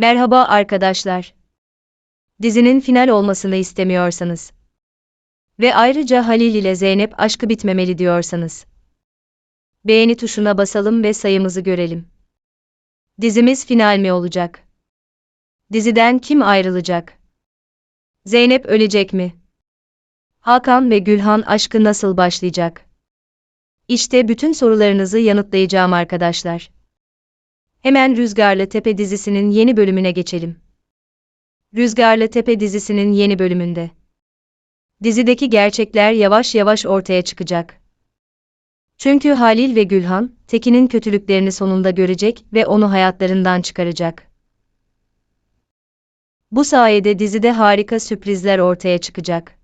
Merhaba arkadaşlar. Dizinin final olmasını istemiyorsanız ve ayrıca Halil ile Zeynep aşkı bitmemeli diyorsanız beğeni tuşuna basalım ve sayımızı görelim. Dizimiz final mi olacak? Diziden kim ayrılacak? Zeynep ölecek mi? Hakan ve Gülhan aşkı nasıl başlayacak? İşte bütün sorularınızı yanıtlayacağım arkadaşlar. Hemen Rüzgarlı Tepe dizisinin yeni bölümüne geçelim. Rüzgarlı Tepe dizisinin yeni bölümünde. Dizideki gerçekler yavaş yavaş ortaya çıkacak. Çünkü Halil ve Gülhan, Tekin'in kötülüklerini sonunda görecek ve onu hayatlarından çıkaracak. Bu sayede dizide harika sürprizler ortaya çıkacak.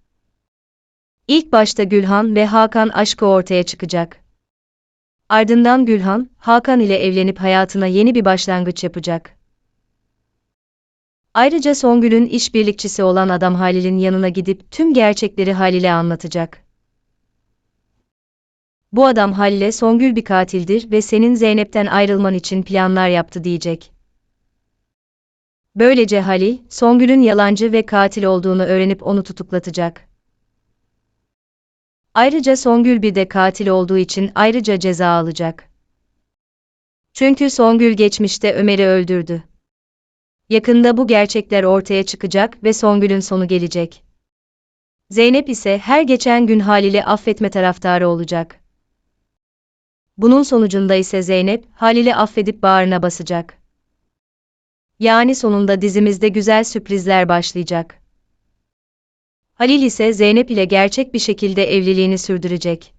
İlk başta Gülhan ve Hakan aşkı ortaya çıkacak. Ardından Gülhan, Hakan ile evlenip hayatına yeni bir başlangıç yapacak. Ayrıca Songül'ün işbirlikçisi olan adam Halil'in yanına gidip tüm gerçekleri Halil'e anlatacak. Bu adam Halil'e Songül bir katildir ve senin Zeynep'ten ayrılman için planlar yaptı diyecek. Böylece Halil, Songül'ün yalancı ve katil olduğunu öğrenip onu tutuklatacak. Ayrıca Songül bir de katil olduğu için ayrıca ceza alacak. Çünkü Songül geçmişte Ömer'i öldürdü. Yakında bu gerçekler ortaya çıkacak ve Songül'ün sonu gelecek. Zeynep ise her geçen gün Halil'i affetme taraftarı olacak. Bunun sonucunda ise Zeynep, Halil'i affedip bağrına basacak. Yani sonunda dizimizde güzel sürprizler başlayacak. Halil ise Zeynep ile gerçek bir şekilde evliliğini sürdürecek.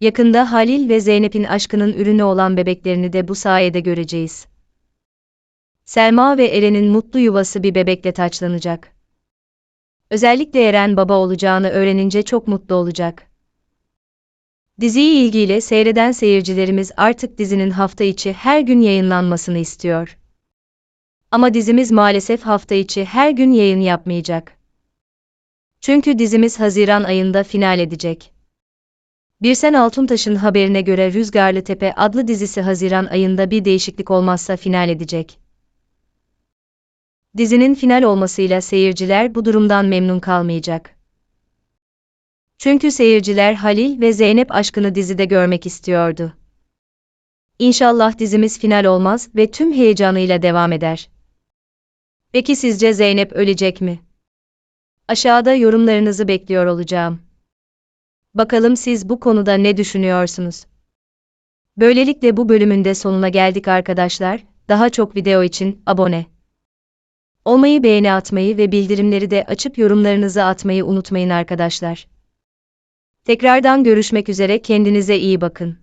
Yakında Halil ve Zeynep'in aşkının ürünü olan bebeklerini de bu sayede göreceğiz. Selma ve Eren'in mutlu yuvası bir bebekle taçlanacak. Özellikle Eren baba olacağını öğrenince çok mutlu olacak. Diziyi ilgiyle seyreden seyircilerimiz artık dizinin hafta içi her gün yayınlanmasını istiyor. Ama dizimiz maalesef hafta içi her gün yayın yapmayacak. Çünkü dizimiz Haziran ayında final edecek. Birsen Altuntaş'ın haberine göre Rüzgarlı Tepe adlı dizisi Haziran ayında bir değişiklik olmazsa final edecek. Dizinin final olmasıyla seyirciler bu durumdan memnun kalmayacak. Çünkü seyirciler Halil ve Zeynep aşkını dizide görmek istiyordu. İnşallah dizimiz final olmaz ve tüm heyecanıyla devam eder. Peki sizce Zeynep ölecek mi? Aşağıda yorumlarınızı bekliyor olacağım. Bakalım siz bu konuda ne düşünüyorsunuz? Böylelikle bu bölümün de sonuna geldik arkadaşlar. Daha çok video için abone olmayı, beğeni atmayı ve bildirimleri de açıp yorumlarınızı atmayı unutmayın arkadaşlar. Tekrardan görüşmek üzere kendinize iyi bakın.